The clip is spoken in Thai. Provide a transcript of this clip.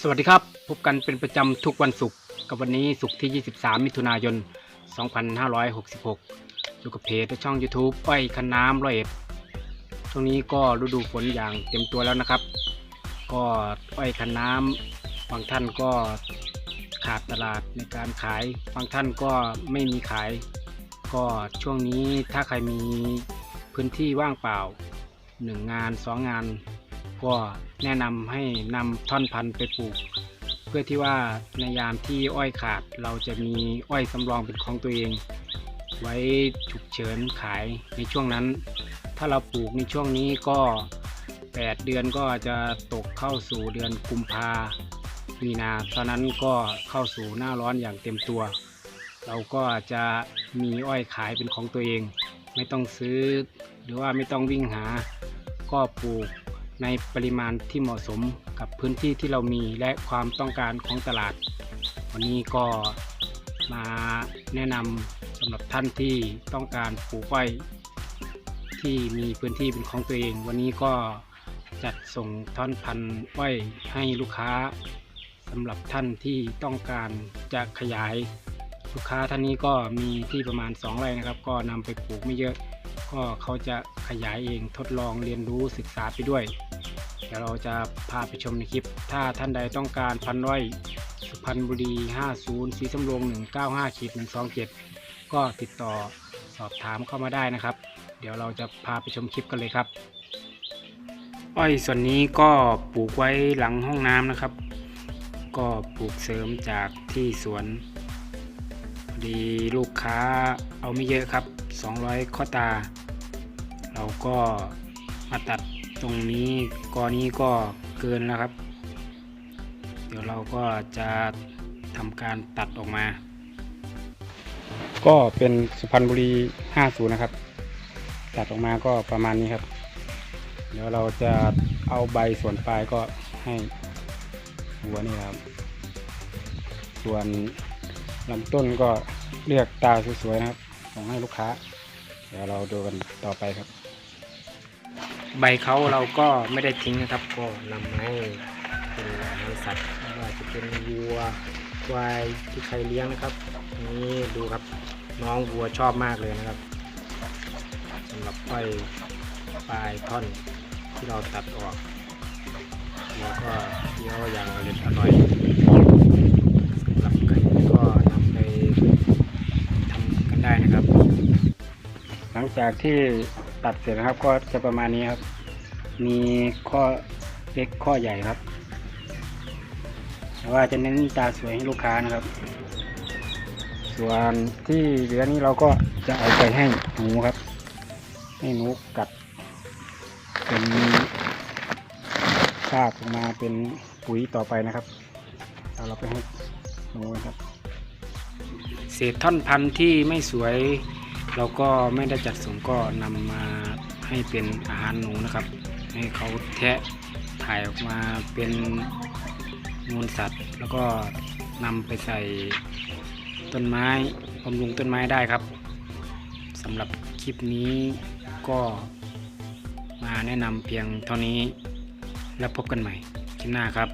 สวัสดีครับ พบกันเป็นประจำทุกวันศุกร์กับวันนี้ศุกร์ที่ 23 มิถุนายน 2566 อยู่กับเพจและช่อง YouTube อ้อยคันน้ำร้อยเอ็ดช่วงนี้ก็ฤดูฝนอย่างเต็มตัวแล้วนะครับ ก็อ้อยคันน้ำบางท่านก็ขาดตลาดในการขาย บางท่านก็ไม่มีขาย ก็ช่วงนี้ถ้าใครมีพื้นที่ว่างเปล่า 1 งาน 2 งาน ก็แนะนำให้นำท่อนพันธุ์ไปปลูก เพื่อที่ว่าในยามที่อ้อยขาดเราจะมีอ้อยสำรองเป็นของตัวเอง ไว้ฉุกเฉินขายในช่วงนั้น ถ้าเราปลูกในช่วงนี้ก็ 8 เดือนก็จะตกเข้าสู่เดือนกุมภามีนาตอนนั้นก็เข้าสู่หน้าร้อนอย่างเต็มตัว เราก็จะมีอ้อยขายเป็นของตัวเอง ไม่ต้องซื้อ หรือว่าไม่ต้องวิ่งหา ก็ปลูก ในปริมาณที่เหมาะสมกับพื้นที่ที่เรามีและความต้องการของตลาด วันนี้ก็มาแนะนำสำหรับท่านที่ต้องการปลูกอ้อยที่มีพื้นที่เป็นของตัวเอง วันนี้ก็จัดส่งท่อนพันธุ์อ้อยให้ลูกค้าสำหรับท่านที่ต้องการจะขยาย ลูกค้าท่านนี้ก็มีที่ประมาณ 2 ไร่นะครับ ก็นำไปปลูกไม่เยอะ ก็เขาจะขยายเองทดลองเรียนรู้ศึกษาไปด้วย เดี๋ยวเราจะพาไปชมในคลิป ถ้าท่านใดต้องการพันธุ์อ้อยสุพรรณบุรี 50 สีสำโรง 195ขีด127 ก็ติดต่อสอบถามเข้ามาได้นะครับ เดี๋ยวเราจะพาไปชมคลิปกันเลยครับ อ้อยส่วนนี้ก็ปลูกไว้หลังห้องน้ำนะครับ ก็ปลูกเสริมจากที่สวนพอดีลูกค้าเอาไม่เยอะครับ 200 ข้อตา เราก็มาตัดตรงนี้กอนี้ก็เกินแล้วครับ เดี๋ยวเราก็จะทำการตัดออกมา ก็เป็นสุพรรณบุรี 50 นะครับ ตัดออกมาก็ประมาณนี้ครับ เดี๋ยวเราจะเอาใบส่วนปลายก็ให้หัวนี่ครับ ส่วนลำต้นก็เลือกตาสวยๆนะครับ ส่งให้ลูกค้า เดี๋ยวเราดูกันต่อไปครับ ใบเขาเราก็ไม่ได้ทิ้งนะครับ ก็นำมาให้เป็นอาหารสัตว์ไม่ว่าจะเป็นวัวควายที่ใครเลี้ยงนะครับ นี่ดูครับน้องวัวชอบมากเลยนะครับสำหรับอ้อยปลายท่อนที่เราตัดออก แล้วก็เคี้ยวอย่างอร่อยอร่อย สำหรับใครก็นำไปทำกันได้นะครับ หลังจากที่ตัดเสร็จนะครับก็จะประมาณนี้ครับ มีข้อเล็กข้อใหญ่ครับแต่ว่าจะเน้นตาสวยให้ลูกค้านะครับ ส่วนที่เหลือนี้เราก็จะเอาไปให้หนูครับ ให้หนูกัดเป็นซากออกมาเป็นปุ๋ยต่อไปนะครับเราไปให้หนูครับ เศษท่อนพันธุ์ที่ไม่สวย เราก็ไม่ได้จัดส่งก็นำมาให้เป็นอาหารหนูนะครับ ให้เขาแทะถ่ายออกมาเป็นมูลสัตว์ แล้วก็นำไปใส่ต้นไม้บำรุงต้นไม้ได้ครับสำหรับคลิปนี้ก็มาแนะนำเพียงเท่านี้ แล้วพบกันใหม่คลิปหน้าครับ